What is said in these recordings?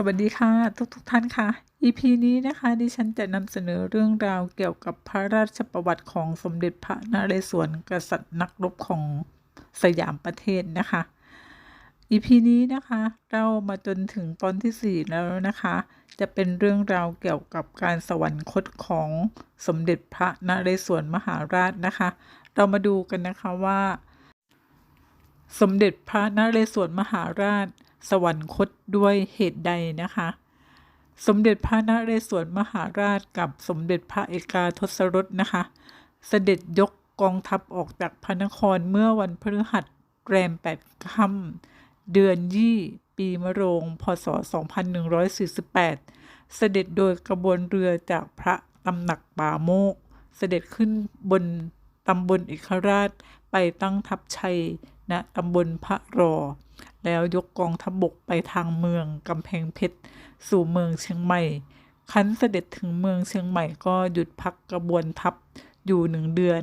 สวัสดีค่ะทุกทุกท่านค่ะ EP นี้นะคะดิฉันจะนำเสนอเรื่องราวเกี่ยวกับพระราชประวัติของสมเด็จพระนเรศวรกษัตริย์นักรบของสยามประเทศนะคะ EP นี้นะคะเรามาจนถึงตอนที่ 4 แล้วนะคะ จะเป็นเรื่องราวเกี่ยวกับการสวรรคตของสมเด็จพระนเรศวรมหาราชนะคะ เรามาดูกันนะคะว่า สมเด็จพระนเรศวรมหาราช สวรรคตด้วยเหตุใดนะคะ สมเด็จพระนเรศวรมหาราชกับสมเด็จพระเอกาทศรสนะคะ เสด็จยกกองทัพออกจากพระนครเมื่อวันพฤหัสแรมแปดค่ำเดือนยี่ปีมะโรง พศ 2148 เสด็จโดยกระบวนเรือจากพระตำหนักป่าโมก เสด็จขึ้นบนตำบลเอกราชไปตั้งทัพชัยณตำบลพระรอ แล้วยกกองทัพบกไปทางเมืองกำแพงเพชรสู่เมืองเชียงใหม่ คันเสด็จถึงเมืองเชียงใหม่ก็หยุดพักกระบวนทัพอยู่หนึ่งเดือน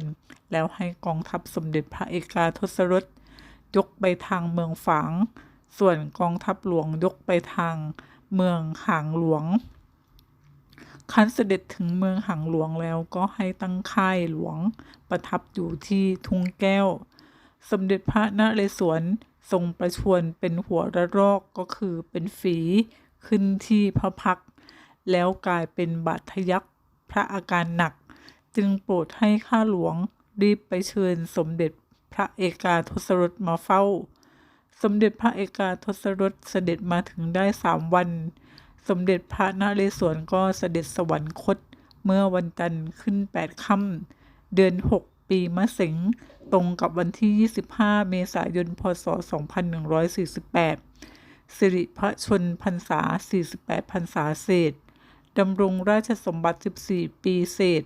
แล้วให้กองทัพสมเด็จพระเอกาทศรสยกไปทางเมืองฝาง ส่วนกองทัพหลวงยกไปทางเมืองหางหลวง คันเสด็จถึงเมืองหางหลวงแล้วก็ให้ตั้งค่ายหลวงประทับอยู่ที่ทุงแก้ว สมเด็จพระนเรศวร ทรงประชวรเป็นหัวระรอกก็คือเป็นฝีขึ้นที่พระพัก แล้วกลายเป็นบาดทะยักพระอาการหนัก จึงโปรดให้ข้าหลวงรีบไปเชิญสมเด็จพระเอกาทศรสมาเฝ้า สมเด็จพระเอกาทศรสเสด็จมาถึงได้สามวัน สมเด็จพระนเรศวรก็เสด็จสวรรคต เมื่อวันจันทร์ขึ้นแปดค่ำเดือนหก ปีมะเสงตรงกับวันที่ 25 เมษายน พศ 2148 สิริพระชนพรรษา 48 พรรษาเศษดำรงราชสมบัติ 14 ปีเศษ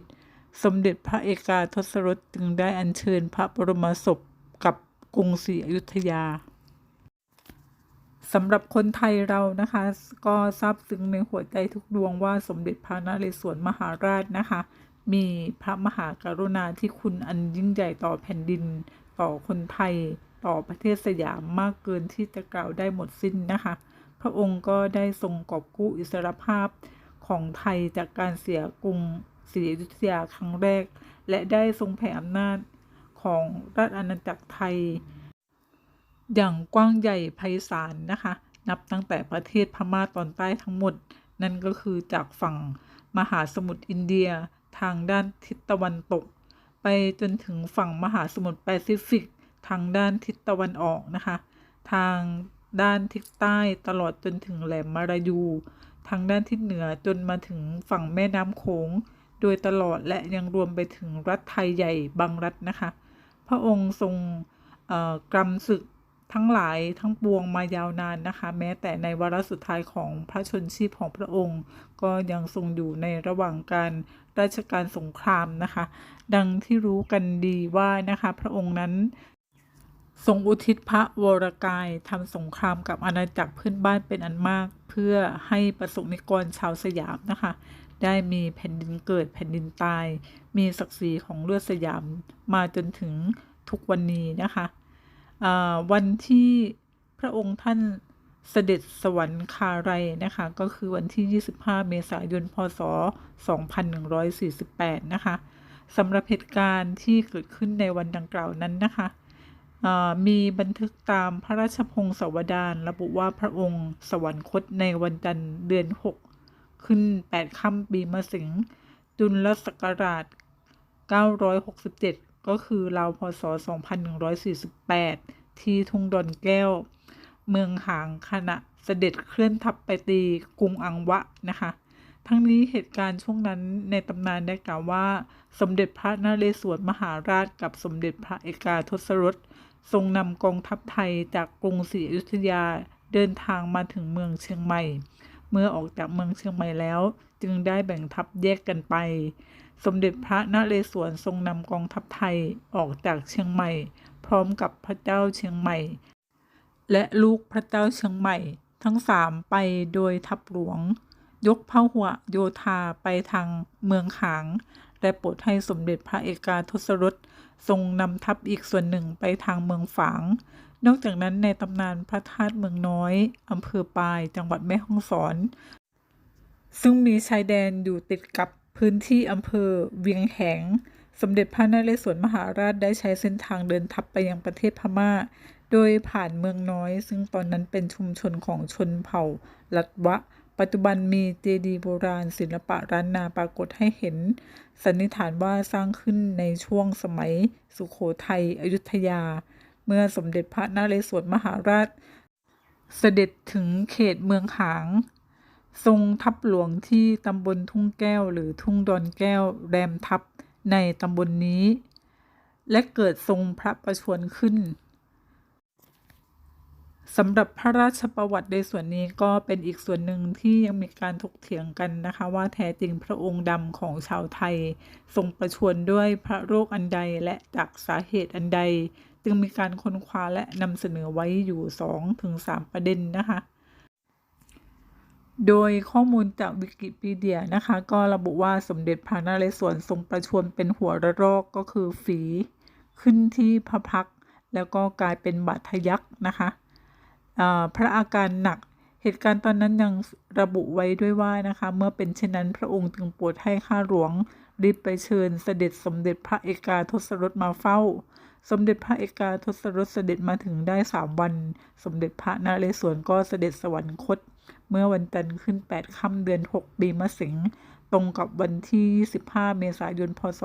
สมเด็จพระเอกาทศรสจึงได้อัญเชิญพระบรมศพกับกรุงศรีอยุธยาสำหรับคนไทยเรานะคะ ก็ซาบซึ้งในหัวใจทุกดวงว่าสมเด็จพระนเรศวรมหาราชนะคะ มีพระมหากรุณาที่คุณอันยิ่งใหญ่ต่อแผ่นดิน ต่อคนไทย ต่อประเทศสยามมากเกินที่จะกล่าวได้หมดสิ้นนะคะ พระองค์ก็ได้ทรงกอบกู้อิสรภาพของไทยจากการเสียกรุงศรีอยุธยาครั้งแรก และได้ทรงแผ่อำนาจของราชอาณาจักรไทย อย่างกว้างใหญ่ไพศาลนะคะ นับตั้งแต่ประเทศพม่าตอนใต้ทั้งหมด นั่นก็คือจากฝั่งมหาสมุทรอินเดีย ทางด้านทิศตะวันตก ไปจนถึงฝั่งมหาสมุทรแปซิฟิก ทางด้านทิศตะวันออกนะคะ ทางด้านทิศใต้ตลอดจนถึงแหลมมารายู ทางด้านทิศเหนือจนมาถึงฝั่งแม่น้ำโขง โดยตลอดและยังรวมไปถึงรัฐไทยใหญ่บางรัฐนะคะ พระองค์ทรงกรำศึก ทั้งหลายทั้งปวงมายาวนานนะคะ แม้แต่ในวาระสุดท้ายของพระชนชีพของพระองค์ ก็ยังทรงอยู่ในระหว่างการราชการสงครามนะคะ ดังที่รู้กันดีว่านะคะ พระองค์นั้นทรงอุทิศพระวรกายทำสงครามกับอาณาจักรเพื่อนบ้านเป็นอันมาก เพื่อให้ประสบนิกรชาวสยามนะคะ ได้มีแผ่นดินเกิดแผ่นดินตาย มีศักดิ์ศรีของเลือดสยามมาจนถึงทุกวันนี้นะคะ วันที่พระองค์ท่านเสด็จสวรรคาลัยนะคะ ก็คือวันที่ 25 เมษายน พศ 2148 นะคะสำหรับเหตุการณ์ที่เกิดขึ้นในวันดังกล่าวนั้นนะคะ มีบันทึกตามพระราชพงศาวดารระบุว่าพระองค์สวรรคตในวันจันทร์เดือน 6 ขึ้น 8 ค่ำปีมะเสงจุลศักราช 967 ก็คือราวพศ 2148 ที่ทุ่งดอนแก้ว เมืองหางขณะเสด็จเคลื่อนทัพไปตีกรุงอังวะนะคะ ทั้งนี้เหตุการณ์ช่วงนั้นในตำนานได้กล่าวว่า สมเด็จพระนเรศวรมหาราชกับสมเด็จพระเอกาทศรสทรงนำกองทัพไทยจากกรุงศรีอยุธยาเดินทางมาถึงเมืองเชียงใหม่ เมื่อออกจากเมืองเชียงใหม่แล้ว จึงได้แบ่งทัพแยกกันไป สมเด็จพระนเรศวรทรงนำกองทัพไทยออกจากเชียงใหม่ พร้อมกับพระเจ้าเชียงใหม่ และลูกพระเจ้าเชียงใหม่ ทั้งสามไปโดยทัพหลวง ยกพระหัวโยธาไปทางเมืองหาง และโปรดให้สมเด็จพระเอกาทศรสทรงนำทัพอีกส่วนหนึ่งไปทางเมืองฝาง นอกจากนั้นในตำนานพระธาตุเมืองน้อยอำเภอปายจังหวัดแม่ฮ่องสอน ซึ่งมีชายแดนอยู่ติดกับ พื้นที่อำเภอเวียงแหง สมเด็จพระนเรศวรมหาราชได้ใช้เส้นทางเดินทัพไปยังประเทศพม่า โดยผ่านเมืองน้อย ซึ่งตอนนั้นเป็นชุมชนของชนเผ่า ลัดวะ ปัจจุบันมีเจดีย์โบราณ ศิลปะร้านนาปรากฏให้เห็น สันนิษฐานว่าสร้างขึ้นในช่วงสมัย สุโขทัยอยุธยา เมื่อสมเด็จพระนเรศวรมหาราช เสด็จถึงเขตเมืองหาง ทรงทัพหลวงที่ตำบลทุ่งแก้วหรือทุ่งดอนแก้วแรมทัพในตำบลนนี้ และเกิดทรงพระประชวรขึ้นสำหรับพระราชประวัติในส่วนนี้ก็เป็นอีกส่วนหนึ่งที่ยังมีการถกเถียงกันนะคะ ว่าแท้จริงพระองค์ดำของชาวไทย ทรงประชวรด้วยพระโรคอันใดและจากสาเหตุอันใด จึงมีการค้นคว้าและนำเสนอไว้อยู่ 2-3ถึงประเด็นนะคะ โดยข้อมูลจากวิกิพีเดียนะคะ ก็ระบุว่าสมเด็จพระนเรศวรทรงประชวรเป็นหัวระรอกก็คือฝีขึ้นที่พระพัก แล้วก็กลายเป็นบาดทะยักนะคะพระอาการหนักเหตุการณ์ตอนนั้นยังระบุไว้ด้วยว่านะคะ เมื่อเป็นเช่นนั้นพระองค์จึงโปรดให้ข้าหลวงรีบไปเชิญเสด็จสมเด็จพระเอกาทศรถมาเฝ้า สมเด็จพระเอกาทศรถเสด็จมาถึงได้สามวัน สมเด็จพระนเรศวรก็เสด็จสวรรคต เมื่อวันจันทร์ขึ้น 8 ค่ำเดือน 6 ปีมะสิงตรงกับวันที่25เมษายน พศ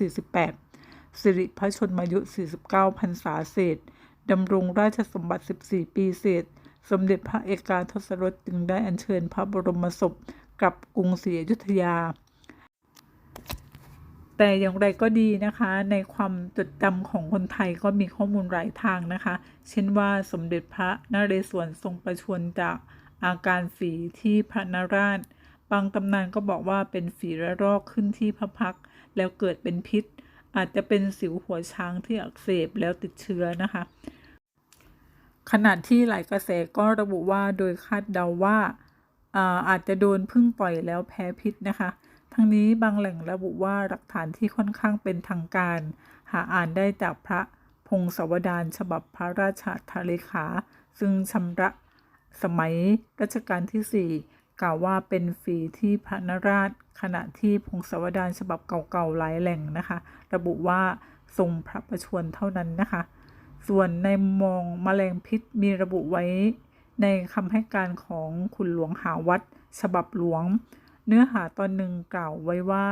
2148 สิริพระชนมายุ 49 พรรษาเศษดำรงราชสมบัติ 14 ปีเศษ สมเด็จพระเอกาทศรถจึงได้อัญเชิญพระบรมศพกลับกรุงศรีอยุธยา แต่อย่างไรก็ดีนะคะ ในความจดจำของคนไทยก็มีข้อมูลหลายทางนะคะ เช่นว่าสมเด็จพระนเรศวรทรงประชวรจาก อาการฝีที่พระนราช บางตำนานก็บอกว่าเป็นฝีระรอกขึ้นที่พระพัก แล้วเกิดเป็นพิษ อาจจะเป็นสิวหัวช้างที่อักเสบแล้วติดเชื้อนะคะ ขณะที่หลายกระแสก็ระบุว่าโดยคาดเดาว่าอาอาจจะโดนพึ่งต่อยแล้วแพ้พิษนะคะ ทั้งนี้บางแหล่งระบุว่าหลักฐานที่ค่อนข้างเป็นทางการ หาอ่านได้จากพระพงศวดารฉบับพระราชทาเลขา ซึ่งชำระ สมัยรัชกาลที่ 4 กล่าวว่าเป็นฝีที่พระนราช ขณะที่พงศาวดารฉบับเก่าๆหลายแหล่งนะคะ ระบุว่าทรงพระประชวรเท่านั้นนะคะ ส่วนในมองมแมลงพิษมีระบุไว้ในคำให้การของคุณหลวงหาวัด ฉบับหลวง เนื้อหาตอนหนึ่งกล่าวไว้ว่า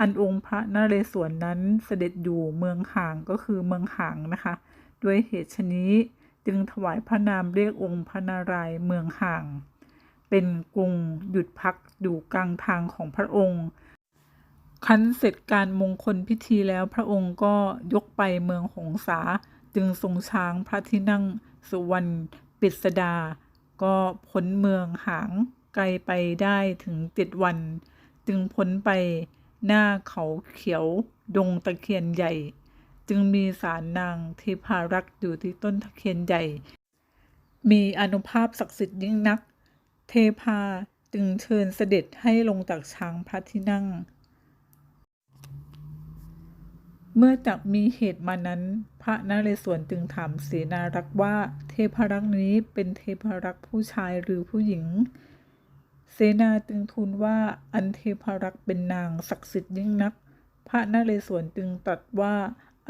อันองค์พระนเรศวรนนั้นเสด็จอยู่เมืองห่างก็คือเมืองห่างนะคะ ด้วยเหตุชนี้ จึงถวายพระนามเรียกองค์พระนารายณ์เมืองห่าง เป็นกรุงหยุดพักอยู่กลางทางของพระองค์คันเสร็จการมงคลพิธีแล้วพระองค์ก็ยกไปเมืองหงสา จึงทรงช้างพระที่นั่งสุวรรณปิดสดา ก็พ้นเมืองหางไกลไปได้ถึงเจ็ดวัน จึงพ้นไปหน้าเขาเขียวดงตะเคียนใหญ่ จึงมีสารนางเทพารักษ์อยู่ที่ต้นตะเคียนใหญ่ มีอนุภาพศักดิ์สิทธิ์ยิ่งนัก เทพาจึงเชิญเสด็จให้ลงจากช้างพระที่นั่ง เมื่อจักมีเหตุมานั้น พระนเรศวรจึงถามเสนารักษ์ว่าเทพรักษ์นี้เป็นเทพรักษ์ผู้ชายหรือผู้หญิง เสนาจึงทูลว่าอันเทพรักษ์เป็นนางศักดิ์สิทธิ์ยิ่งนัก พระนเรศวรจึงตรัสว่า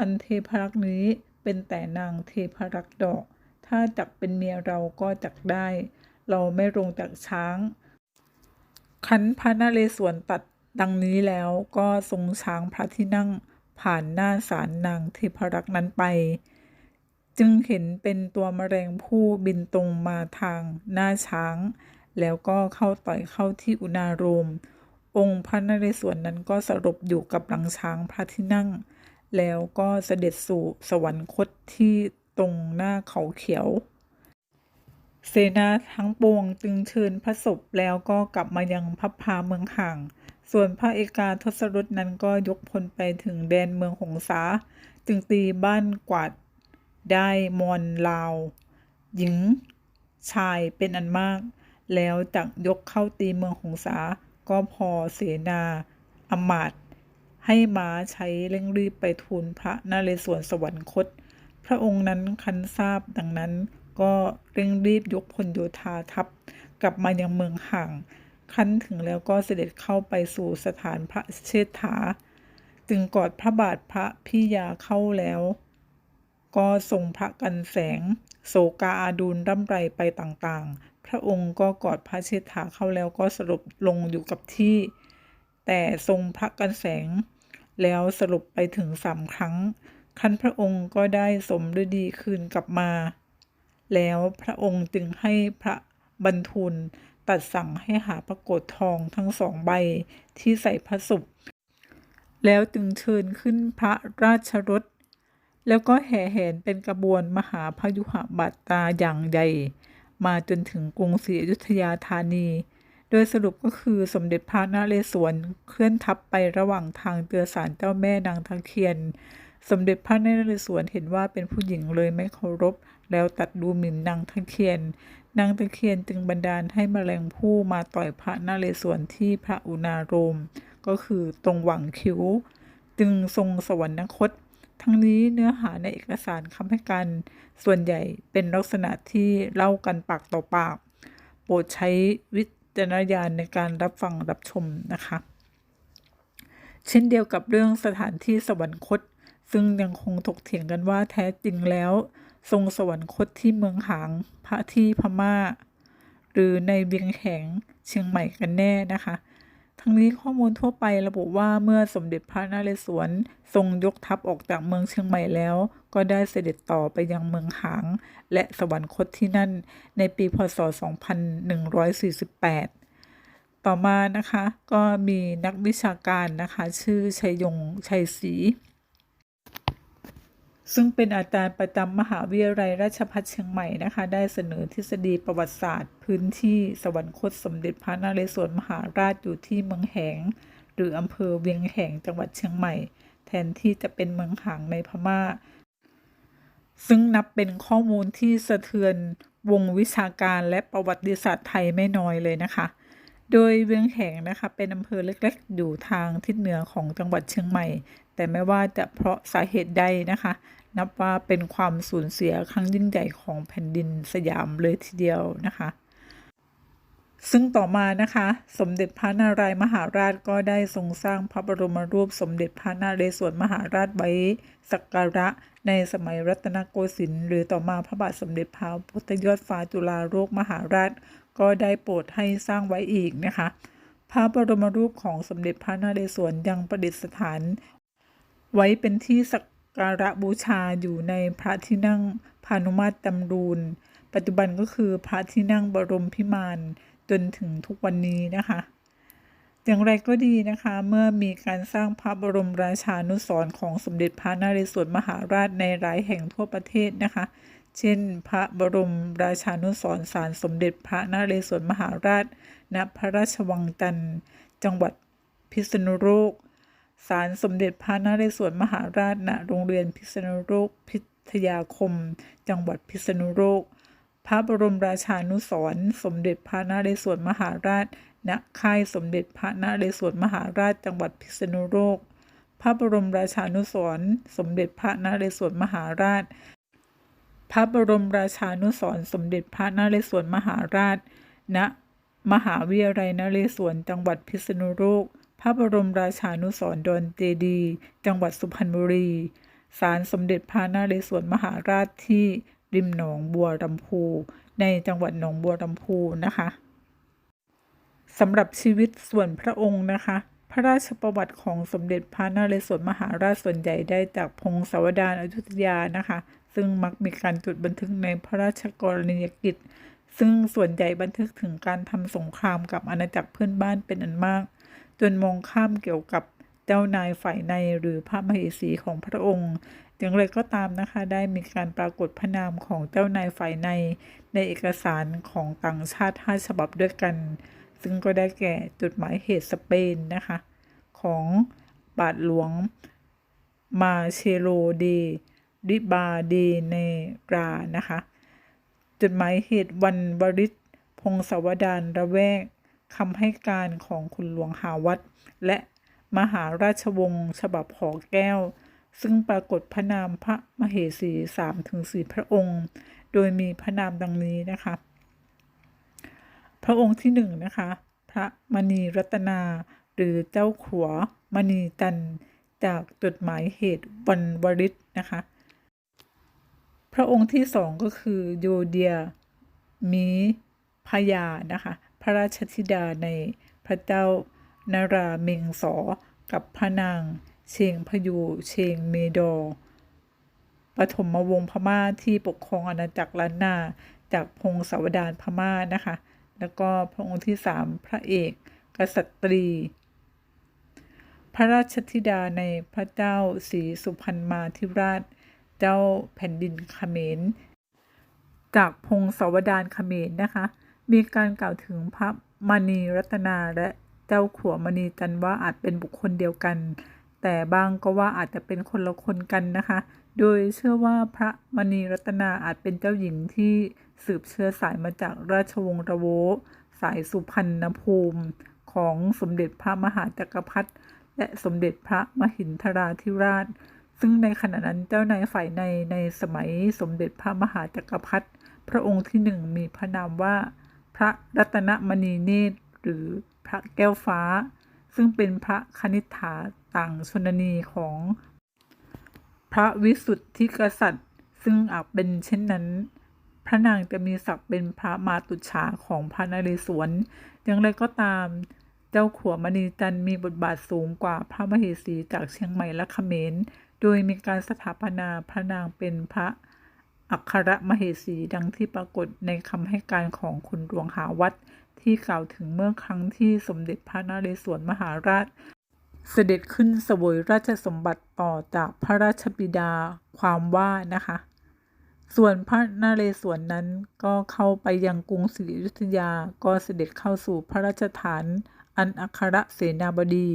อันเทพรักนี้เป็นแต่นางเทพรักดอก ถ้าจักเป็นเมียเราก็จักได้ เราไม่ลงจากช้างคันพระนเรศวรตัดดังนี้แล้วก็ทรงช้างพระที่นั่งผ่านหน้าศาลนางเทพรักนั้นไป จึงเห็นเป็นตัวมแมลงผู้บินตรงมาทางหน้าช้าง แล้วก็เข้าต่อยเข้าที่อุณาโรมองค์พระนเรศวรนั้นก็สรบอยู่กับหลังช้างพระที่นั่ง แล้วก็เสด็จสู่สวรรคตที่ตรงหน้าเขาเขียว เสนาทั้งปวงจึงเชิญพระศพแล้วก็กลับมายังพับพาเมืองห่าง ส่วนพระเอกาทศรถนั้นก็ยกพลไปถึงแดนเมืองหงสา จึงตีบ้านกวาดได้มอนลาว หญิง ชายเป็นอันมาก แล้วจักยกเข้าตีเมืองหงสา ก็พอเสนาอมาต ให้ม้าใช้เร่งรีบไปทูลพระนเรศวรสวรรคต พระองค์นั้นคันทราบดังนั้นก็เร่งรีบยกพลโยธาทัพ กลับมายังเมืองห่าง คันถึงแล้วก็เสด็จเข้าไปสู่สถานพระเชษฐา จึงกอดพระบาทพระพิยาเข้าแล้ว ก็ทรงพระกันแสง โศกาอาดูลร่ำไรไปต่างๆ พระองค์ก็กอดพระเชษฐาเข้าแล้วก็สรุปลงอยู่กับที่ แต่ทรงพระกันแสง แล้วสรุปไปถึงสามครั้งคันพระองค์ก็ได้สมฤดีคืนกลับมา แล้วพระองค์จึงให้พระบรรทุนตัดสั่งให้หาพระกฏทองทั้งสองใบที่ใส่พระสุปแล้วจึงเชิญขึ้นพระราชรถ แล้วก็แห่แหนเป็นกระบวนมหาพยุหบาตาอย่างใหญ่ มาจนถึงกรุงศรีอยุธยาธานี โดยสรุปก็คือสมเด็จพระนเรศวรเคลื่อนทัพไประหว่างทางเตือสารเจ้าแม่นางตะเคียน สมเด็จพระนเรศวรเห็นว่าเป็นผู้หญิงเลยไม่เคารพ แล้วตัดดูหมิ่นนางตะเคียน นางตะเคียนจึงบันดาลให้แมลงผู้มาต่อยพระนเรศวรที่พระอุณาโรม ก็คือตรงหว่างคิ้ว จึงทรงสวรรคตทั้งนี้เนื้อหาในเอกสารคำให้การส่วนใหญ่เป็นลักษณะที่เล่ากันปากต่อปาก โปรดใช้วิ จารณญาณในการรับฟังรับชมนะคะ เช่นเดียวกับเรื่องสถานที่สวรรคต ซึ่งยังคงถกเถียงกันว่าแท้จริงแล้ว ทรงสวรรคตที่เมืองหางพระที่พม่า หรือในเวียงแหงเชียงใหม่กันแน่นะคะ ทั้งนี้ข้อมูลทั่วไประบุว่าเมื่อสมเด็จพระนเรศวรทรงยกทัพออกจากเมืองเชียงใหม่แล้ว ก็ได้เสด็จต่อไปยังเมืองหาง และสวรรคตที่นั่นในปีพศ 2148ต่อมานะคะก็มีนักวิชาการนะคะชื่อชัยยงชัยศรีซึ่งเป็นอาจารย์ประจำมหาวิทยาลัยราชภัฏเชียงใหม่นะคะได้เสนอทฤษฎีประวัติศาสตร์ พื้นที่สวรรคตสมเด็จพระนเรศวรมหาราชอยู่ที่เมืองแหง หรืออำเภอเวียงแหงจังหวัดเชียงใหม่ แทนที่จะเป็นเมืองหางในพม่า ซึ่งนับเป็นข้อมูลที่สะเทือนวงวิชาการและประวัติศาสตร์ไทยไม่น้อยเลยนะคะ โดยเวียงแหงนะคะ เป็นอำเภอเล็กๆ อยู่ทางทิศเหนือของจังหวัดเชียงใหม่ แต่ไม่ว่าจะเพราะสาเหตุใดนะคะ นับว่าเป็นความสูญเสียครั้งยิ่งใหญ่ของแผ่นดินสยามเลยทีเดียวนะคะซึ่งต่อมานะคะ สมเด็จพระนารายมหาราชก็ได้ทรงสร้างพระบรมรูปสมเด็จพระนเรศวรมหาราชไว้สักการะ ในสมัยรัตนโกสินทร์หรือต่อมาพระบาทสมเด็จพระพุทธยอดฟ้าจุฬาโลกมหาราช ก็ได้โปรดให้สร้างไว้อีกนะคะ พระบรมรูปของสมเด็จพระนเรศวรยังประดิษฐาน ไว้เป็นที่สักการะบูชาอยู่ในพระที่นั่งพานุมาตรจำรูนปัจจุบันก็คือพระที่นั่งบรมพิมานจนถึงทุกวันนี้นะคะ อย่างไรก็ดีนะคะ เมื่อมีการสร้างพระบรมราชานุสรณ์ของสมเด็จพระนเรศวรมหาราชในหลายแห่งทั่วประเทศนะคะ เช่น พระบรมราชานุสรณ์ศาลสมเด็จพระนเรศวรมหาราช ณ พระราชวังจันทร์จังหวัดพิษณุโลกศาลสมเด็จพระนเรศวรมหาราชณโรงเรียนพิษณุโลกพิทยาคม จังหวัดพิษณุโลก พระบรมราชานุสรณ์สมเด็จพระนเรศวรมหาราช ณ ค่ายสมเด็จพระนเรศวรมหาราชจังหวัดพิษณุโลก พระบรมราชานุสรณ์สมเด็จพระนเรศวรมหาราช พระบรมราชานุสรณ์สมเด็จพระนเรศวรมหาราช ณ มหาวิทยาลัยนเรศวรจังหวัดพิษณุโลก พระบรมราชานุสรณ์ดอนเจดี จังหวัดสุพรรณบุรี ศาลสมเด็จพระนเรศวรมหาราชที่ ริมหนองบัวลำพู ในจังหวัดหนองบัวลำพูนะคะสำหรับชีวิตส่วนพระองค์นะคะ พระราชประวัติของสมเด็จพระนเรศวรมหาราชส่วนใหญ่ได้จากพงศาวดารอยุธยานะคะ ซึ่งมักมีการจดบันทึกในพระราชกรณียกิจ ซึ่งส่วนใหญ่บันทึกถึงการทำสงครามกับอาณาจักรเพื่อนบ้านเป็นอันมาก จนมองข้ามเกี่ยวกับเจ้านายฝ่ายในหรือพระมเหสีของพระองค์ อย่างไรก็ตามนะคะได้มีการปรากฏพระนามของเจ้านายฝ่ายใน ในเอกสารของต่างชาติห้าฉบับด้วยกัน ซึ่งก็ได้แก่จดหมายเหตุสเปนนะคะ ของบาทหลวงมาเชโรเดริบาเดเนรานะคะจดหมายเหตุวันบริษพงศวดารระแวกคำให้การของคุณหลวงหาวัดและมหาราชวงศ์ฉบับหอแก้ว ซึ่งปรากฏพระนามพระมเหสีสามถึงสี่พระองค์ โดยมีพระนามดังนี้นะคะ พระองค์ที่หนึ่งนะคะ พระมณีรัตนา หรือเจ้าขัวมณีจันจากจดหมายเหตุวันวริศนะคะ พระองค์ที่สองก็คือโยเดียมีพยานะคะ พระราชธิดาในพระเจ้านาราเมงสอกับพระนาง เชงพยูเชงเมดอปฐมวงศ์พม่าที่ปกครองอาณาจักรล้านนา จากพงศาวดารพม่านะคะ แล้วก็พระองค์ที่สามพระเอก กษัตรี พระราชธิดาในพระเจ้าศรีสุพรรณมาธิราช เจ้าแผ่นดินขเขมร จากพงศาวดารเขมรนะคะ มีการกล่าวถึงพระมณีรัตนาและเจ้าขัวมณีจันว่าอาจเป็นบุคคลเดียวกัน แต่บางก็ว่าอาจจะเป็นคนละคนกันนะคะ โดยเชื่อว่าพระมณีรัตนาอาจเป็นเจ้าหญิงที่สืบเชื้อสายมาจากราชวงศ์ระโวสายสุพรรณภูมิของสมเด็จพระมหาจักรพรรดิและสมเด็จพระมหินทราธิราช ซึ่งในขณะนั้นเจ้านายฝ่ายในในสมัยสมเด็จพระมหาจักรพรรดิพระองค์ที่หนึ่งมีพระนามว่า พระรัตนมณีเนตรหรือพระแก้วฟ้า ซึ่งเป็นพระคณิษฐา ต่างชนนีของพระวิสุทธิกษัตริย์ ซึ่งอาจเป็นเช่นนั้น พระนางจะมีศักดิ์เป็นพระมาตุฉาของพระนเรศวร อย่างไรก็ตามเจ้าขัวมณีจันทร์มีบทบาทสูงกว่าพระมเหสีจากเชียงใหม่และเขมร โดยมีการสถาปนาพระนางเป็นพระอัครมเหสีดังที่ปรากฏในคำให้การของคุณหลวงหาวัดที่กล่าวถึงเมื่อครั้งที่สมเด็จพระนเรศวรมหาราช เสด็จขึ้นเสวยราชสมบัติต่อจากพระราชบิดาความว่านะคะ ส่วนพระนเรศวรนั้นก็เข้าไปยังกรุงศรีอยุธยาก็เสด็จเข้าสู่พระราชฐาน อันอัครเสนาบดี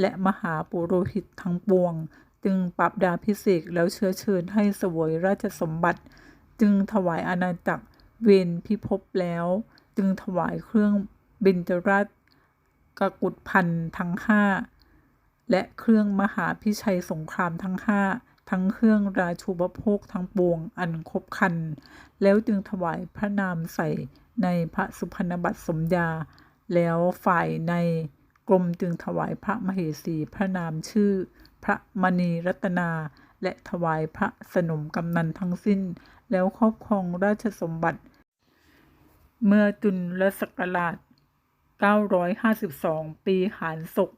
และมหาปุโรหิตทั้งปวง จึงปรับดาพิเศษแล้วเชื้อเชิญให้เสวยราชสมบัติ จึงถวายอาณาจักรเวนพิภพแล้ว จึงถวายเครื่องเบญจราชกกุฏพันธ์ทั้งห้า และเครื่องมหาพิชัยสงครามทั้งห้าทั้งเครื่องราชูปโภคทั้งปวงอันครบคัน แล้วจึงถวายพระนามใส่ในพระสุพรรณบัตรสมญา แล้วฝ่ายในกรมจึงถวายพระมเหสีพระนามชื่อ พระมณีรัตนา และถวายพระสนมกำนันทั้งสิ้น แล้วครอบครองราชสมบัติ เมื่อจุลศักราช 952 ปีหารศก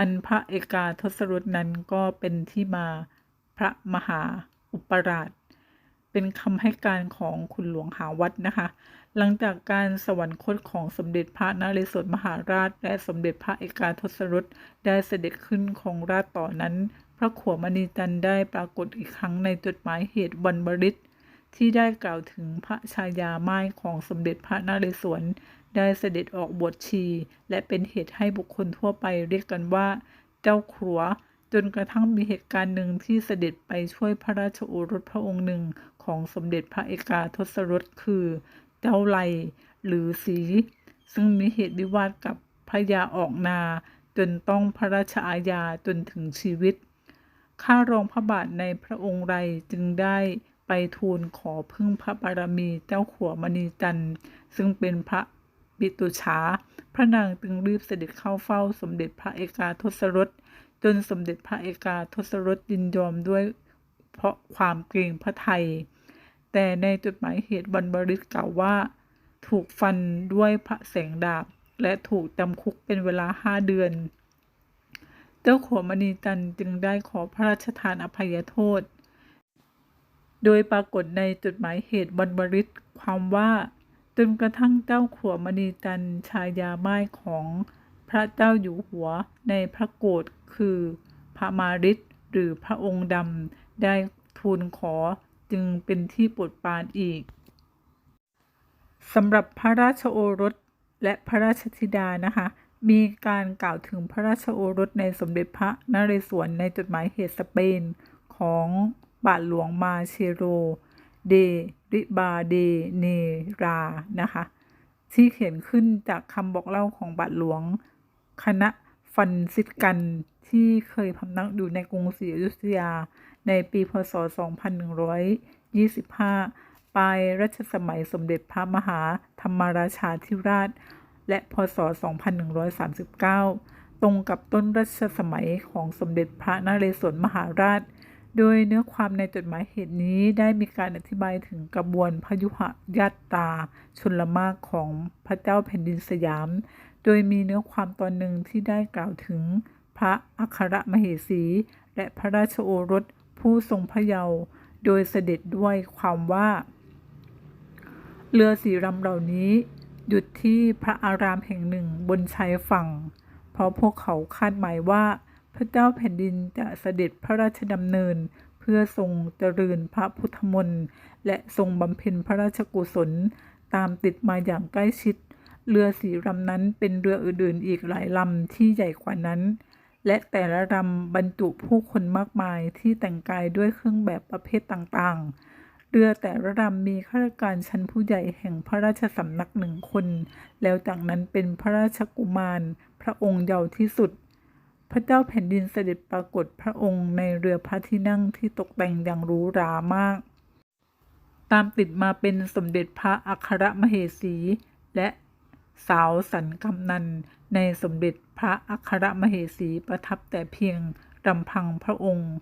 อันพระเอกาทศรถนั้นก็เป็นที่มาพระมหาอุปราช เป็นคำให้การของคุณหลวงหาวัดนะคะ หลังจากการสวรรคตของสมเด็จพระนเรศวรมหาราช และสมเด็จพระเอกาทศรถได้เสด็จขึ้นของราชต่อนั้น พระขวมณีจันได้ปรากฏอีกครั้งในจดหมายเหตุวันบริษที่ได้กล่าวถึงพระชายาไม้ของสมเด็จพระนเรศวร ได้เสด็จออกบวชชี และเป็นเหตุให้บุคคลทั่วไปเรียกกันว่า เจ้าขรัว จนกระทั่งมีเหตุการณ์หนึ่งที่เสด็จไปช่วยพระราชโอรสพระองค์หนึ่งของสมเด็จพระเอกาทศรถคือ เจ้าไลหรือสี ซึ่งมีเหตุวิวาทกับพระยาออกนา จนต้องพระราชอาญาจนถึงชีวิต ข้ารองพระบาทในพระองค์ไรจึงได้ไปทูลขอพึ่งพระบารมีเจ้าขัวมณีจันทร์ซึ่งเป็นพระ บิตุชา พระนางจึงรีบเสด็จเข้าเฝ้าสมเด็จพระเอกาทศรถจนสมเด็จพระเอกาทศรถยินยอมด้วยเพราะความเกรงพระไทย แต่ในจดหมายเหตุบรรบริษกล่าวว่า ถูกฟันด้วยพระแสงดาบ และถูกจำคุกเป็นเวลาห้าเดือน เจ้าขัวมณีจันจึงได้ขอพระราชทานอภัยโทษ โดยปรากฏในจดหมายเหตุบรรบริษความว่า จนกระทั่งเจ้าขัวมณีจันชายาไม้ของพระเจ้าอยู่หัวในพระโกรธคือพระมาริศหรือพระองค์ดำได้ทูลขอจึงเป็นที่โปรดปรานอีกสำหรับพระราชโอรสและพระราชธิดานะคะ มีการกล่าวถึงพระราชโอรสในสมเด็จพระนเรศวรในจดหมายเหตุสเปนของบาทหลวงมาเชโร เดริบาเดเนรา นะคะ ที่เขียนขึ้นจากคำบอกเล่าของบาทหลวง คณะฟันซิสกันที่เคยพำนักอยู่ในกรุงศรีอยุธยา ในปีพศ 2125 ปลายรัชสมัยสมเด็จพระมหาธรรมราชาธิราช และพศ 2139 ตรงกับต้นรัชสมัยของสมเด็จพระนเรศวรมหาราช โดยเนื้อความในจดหมายเหตุนี้ได้มีการอธิบายถึงกระบวนพยุหยาตราชนละมากของพระเจ้าแผ่นดินสยาม โดยมีเนื้อความตอนหนึ่งที่ได้กล่าวถึงพระอัครมเหสี และพระราชโอรสผู้ทรงพระเยาว์โดยเสด็จด้วยความว่า เรือสีลำเหล่านี้หยุดที่พระอารามแห่งหนึ่งบนชายฝั่ง เพราะพวกเขาคาดหมายว่า ระเจ้าแผ่นดินจะเสด็จพระราชดำเนิน เพื่อทรงเจริญพระพุทธมนต์และทรงบำเพ็ญพระราชกุศล ตามติดมาอย่างใกล้ชิด เรือสีลำนั้นเป็นเรืออื่นๆอีกหลายลำที่ใหญ่กว่านั้น และแต่ละลำบรรจุผู้คนมากมายที่แต่งกายด้วยเครื่องแบบประเภทต่างๆเรือแต่ละลำมีข้าราชการชั้นผู้ใหญ่แห่งพระราชสำนักหนึ่งคน แล้วจากนั้นเป็นพระราชกุมาร พระองค์เยาว์ที่สุด พระเจ้าแผ่นดินเสด็จปรากฏพระองค์ในเรือพระที่นั่งที่ตกแต่งอย่างหรูหรามาก ตามติดมาเป็นสมเด็จพระอัครมเหสี และสาวสันกำนันในสมเด็จพระอัครมเหสีประทับแต่เพียงรำพังพระองค์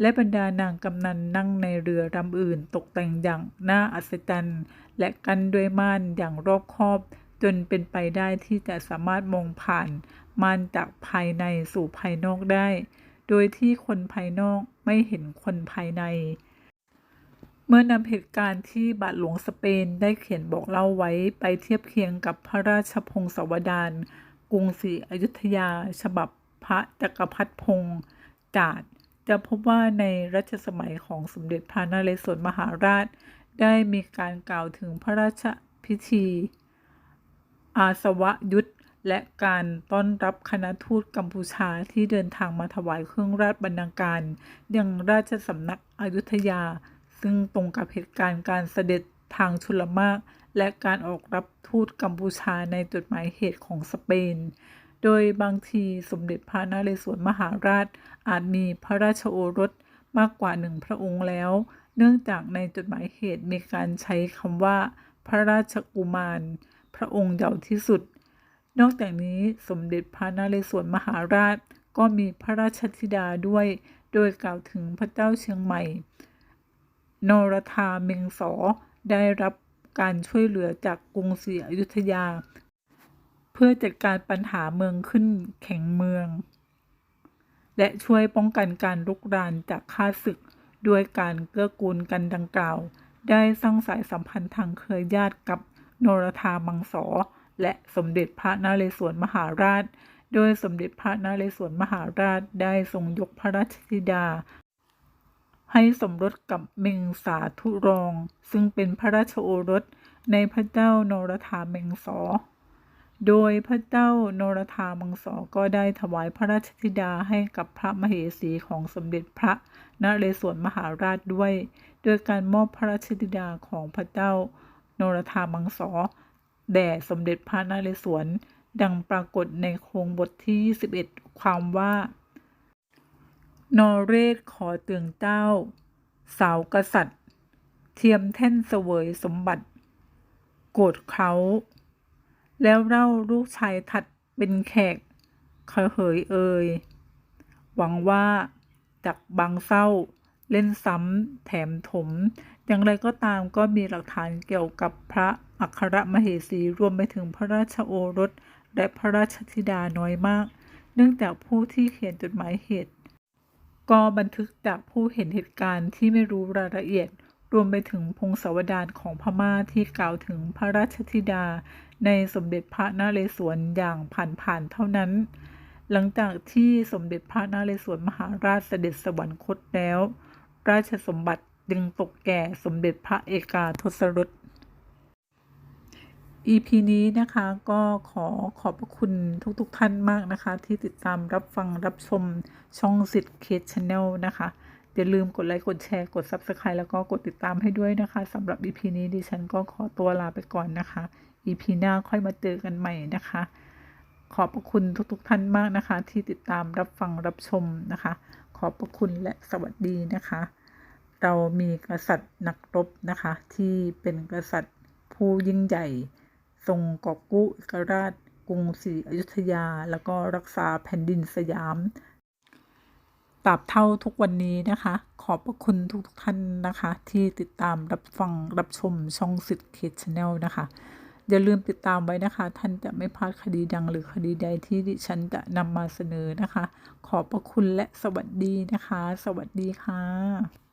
และบรรดานางกำนันนั่งในเรือลำอื่นตกแต่งอย่างน่าอัศจรรย์ และกันด้วยม่านอย่างรอบคอบ จนเป็นไปได้ที่จะสามารถมองผ่าน ม่านจากภายในสู่ภายนอกได้ โดยที่คนภายนอกไม่เห็นคนภายใน เมื่อนำเหตุการณ์ที่บาทหลวงสเปนได้เขียนบอกเล่าไว้ไปเทียบเคียงกับพระราชพงศาวดารกรุงศรีอยุธยา ฉบับพระจักรพรรดิพงศ์จาดจะพบว่าในรัชสมัยของสมเด็จพระนเรศวรมหาราช ได้มีการกล่าวถึงพระราชพิธี อาสวะยุทธ และการต้อนรับคณะทูตกัมพูชาที่เดินทางมาถวายเครื่องราชบรรณาการยังราชสำนักอยุธยา ซึ่งตรงกับเหตุการณ์การเสด็จทางชุลมาก และการออกรับทูตกัมพูชาในจดหมายเหตุของสเปน โดยบางทีสมเด็จพระนเรศวรมหาราช อาจมีพระราชโอรสมากกว่าหนึ่งพระองค์แล้ว เนื่องจากในจดหมายเหตุมีการใช้คำว่า พระราชกุมาร พระองค์เดียวที่สุด นอกจากนี้สมเด็จพระนเรศวรมหาราชก็มีพระราชธิดาด้วย โดยกล่าวถึงพระเจ้าเชียงใหม่ นรธาเมงสอได้รับการช่วยเหลือจากกรุงศรีอยุธยา เพื่อจัดการปัญหาเมืองขึ้นแข่งเมือง และช่วยป้องกันการลุกรานจากข้าศึก ด้วยการเกื้อกูลกันดังกล่าว ได้สร้างสายสัมพันธ์ทางเครือญาติกับนรธามังสอ และสมเด็จพระนเรศวรมหาราช โดยสมเด็จพระนเรศวรมหาราชได้ทรงยกพระราชธิดา ให้สมรสกับเมงสาธุรอง ซึ่งเป็นพระราชโอรสในพระเจ้านรธาเมงสอ โดยพระเจ้านรธาเมงสอก็ได้ถวายพระราชธิดาให้กับพระมเหสีของสมเด็จพระนเรศวรมหาราชด้วย โดยการมอบพระราชธิดาของพระเจ้านรธาเมงสอ แด่สมเด็จพระนเรศวร ดังปรากฏในโครงบทที่ 21 ความว่า นเรศขอเตืองเจ้า สาวกษัตริย์ เทียมแท่นเสวยสมบัติ โกรธเขาแล้วเล่าลูกชายถัดเป็นแขกเคเหยเอ่ยหวังว่าจากบางเศร้า เล่นซ้ำแถมถม อย่างไรก็ตามก็มีหลักฐานเกี่ยวกับพระอัครมเหสีรวมไปถึงพระราชโอรส และพระราชธิดาน้อยมาก เนื่องจากผู้ที่เขียนจดหมายเหตุ ก็บันทึกจากผู้เห็นเหตุการณ์ที่ไม่รู้รายละเอียด รวมไปถึงพงศาวดารของพม่าที่กล่าวถึงพระราชธิดา ในสมเด็จพระนเรศวรอย่างผ่านๆเท่านั้น หลังจากที่สมเด็จพระนเรศวรมหาราชเสด็จสวรรคตแล้ว ราชสมบัติจึงตกแก่สมเด็จพระเอกาทศรส EP นี้นะคะก็ขอขอบพระคุณทุกๆทท่านมากนะคะ ที่ติดตามรับฟังรับชมช่องสิทธิ์เคสชาแนลนะคะ อย่าลืมกดไลค์กดแชร์กด Subscribe แล้วก็กดติดตามให้ด้วยนะคะสำหรับ EP นี้ดิฉันก็ขอตัวลาไปก่อนนะคะ EP หน้าค่อยมาเจอกันใหม่นะคะ ขอบพระคุณทุกๆทท่านมากนะคะ ที่ติดตามรับฟังรับชมนะคะ ขอบพระคุณและสวัสดีนะคะ เรามีกษัตริย์นักรบนะคะ ที่เป็นกษัตริย์ผู้ยิ่งใหญ่ ทรงกอบกู้เอกราชกรุงศรีอยุธยา แล้วก็รักษาแผ่นดินสยามตราบเท่าทุกวันนี้นะคะ ขอบพระคุณทุกท่านนะคะ ที่ติดตามรับฟังรับชมช่องสิทธิ์เคดชาแนลนะคะ อย่าลืมติดตามไว้นะคะ ท่านจะไม่พลาดคดีดังหรือคดีใดที่ดิฉันจะนำมาเสนอนะคะ ขอบพระคุณและสวัสดีนะคะ สวัสดีค่ะ